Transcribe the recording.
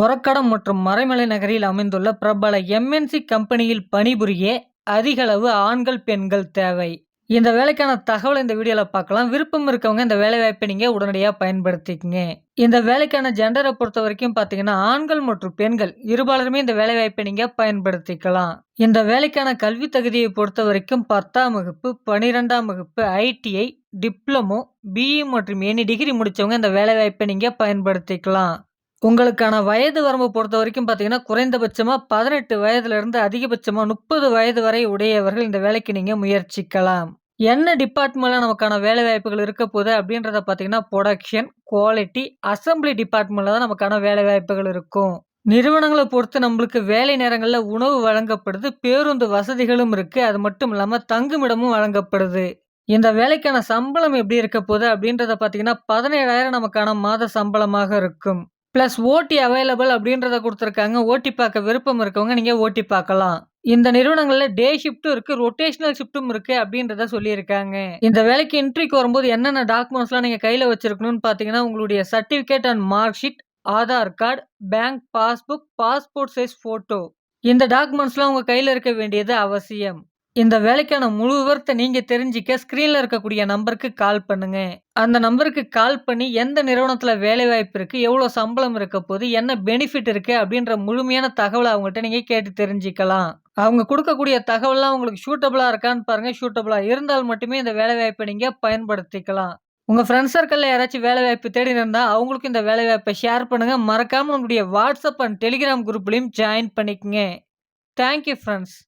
ஒரக்கடம் மற்றும் மறைமலை நகரில் அமைந்துள்ள பிரபல எம்என்சி கம்பெனியில் பணிபுரிய அதிகளவு ஆண்கள் பெண்கள் தேவை. இந்த வேலைக்கான தகவல் இந்த வீடியோவில் பார்க்கலாம். விருப்பம் இருக்கவங்க இந்த வேலை வாய்ப்பை நீங்கள் உடனடியாக பயன்படுத்திக்கங்க. இந்த வேலைக்கான ஜெண்டரை பொறுத்த வரைக்கும் பார்த்தீங்கன்னா ஆண்கள் மற்றும் பெண்கள் இருபாலருமே இந்த வேலை வாய்ப்பை நீங்கள் பயன்படுத்திக்கலாம். இந்த வேலைக்கான கல்வி தகுதியை பொறுத்த வரைக்கும் பத்தாம் வகுப்பு பனிரெண்டாம் வகுப்பு ஐடிஐ டிப்ளமோ பிஇ மற்றும் எனி டிகிரி முடித்தவங்க இந்த வேலை வாய்ப்பை நீங்கள் பயன்படுத்திக்கலாம். உங்களுக்கான வயது வரம்பு பொறுத்த வரைக்கும் பார்த்தீங்கன்னா குறைந்தபட்சமாக பதினெட்டு வயதுலேருந்து அதிகபட்சமாக முப்பது வயது வரை உடையவர்கள் இந்த வேலைக்கு நீங்கள் முயற்சிக்கலாம். என்ன டிபார்ட்மெண்ட்டில் நமக்கான வேலை வாய்ப்புகள் இருக்க போகுது அப்படின்றத பார்த்தீங்கன்னா ப்ரொடக்ஷன் குவாலிட்டி அசம்பிளி டிபார்ட்மெண்ட்டில் தான் நமக்கான வேலை வாய்ப்புகள் இருக்கும். நிறுவனங்களை பொறுத்து நம்மளுக்கு வேலை நேரங்களில் உணவு வழங்கப்படுது பேருந்து வசதிகளும் இருக்குது அது மட்டும் இல்லாமல் தங்குமிடமும் வழங்கப்படுது. இந்த வேலைக்கான சம்பளம் எப்படி இருக்க போகுது அப்படின்றத பார்த்தீங்கன்னா பதினேழாயிரம் நமக்கான மாத சம்பளமாக இருக்கும். ப்ளஸ் ஓடி அவைலபிள் அப்படின்றத கொடுத்துருக்காங்க. ஓட்டி பார்க்க விருப்பம் இருக்கவங்க நீங்கள் ஓட்டி பார்க்கலாம். இந்த நிறுவனங்களில் டே ஷிஃப்ட்டும் இருக்குது ரொட்டேஷனல் ஷிஃப்ட்டும் இருக்குது அப்படின்றத சொல்லியிருக்காங்க. இந்த வேலைக்கு இன்ட்ரிக்கு வரும்போது என்னென்ன டாக்குமெண்ட்ஸ்லாம் நீங்கள் கையில் வச்சுருக்கணும்னு பார்த்தீங்கன்னா உங்களுடைய certificate and mark sheet Aadhaar card bank passbook passport size photo இந்த டாக்குமெண்ட்ஸ்லாம் உங்கள் கையில் இருக்க வேண்டியது அவசியம். இந்த வேலைக்கான முழு விவரத்தை நீங்கள் தெரிஞ்சிக்க ஸ்க்ரீனில் இருக்கக்கூடிய நம்பருக்கு கால் பண்ணுங்க. அந்த நம்பருக்கு கால் பண்ணி எந்த நிறுவனத்தில் வேலை வாய்ப்பு இருக்கு சம்பளம் இருக்க போது என்ன பெனிஃபிட் இருக்கு அப்படின்ற முழுமையான தகவலை அவங்கள்ட்ட நீங்கள் கேட்டு தெரிஞ்சுக்கலாம். அவங்க கொடுக்கக்கூடிய தகவல்லாம் உங்களுக்கு ஷூட்டபுளாக இருக்கான்னு பாருங்கள் ஷூட்டபுளாக இருந்தால் மட்டுமே இந்த வேலை வாய்ப்பை பயன்படுத்திக்கலாம். உங்கள் ஃப்ரெண்ட்ஸ் சர்க்கிளில் யாராச்சும் வேலை வாய்ப்பு தேடி இருந்தால் அவங்களுக்கும் இந்த வேலை வாய்ப்பை ஷேர் பண்ணுங்கள் மறக்காமல் உங்களுடைய வாட்ஸ்அப் அண்ட் டெலிகிராம் குரூப்லையும் ஜாயின் பண்ணிக்கங்க. Thank you friends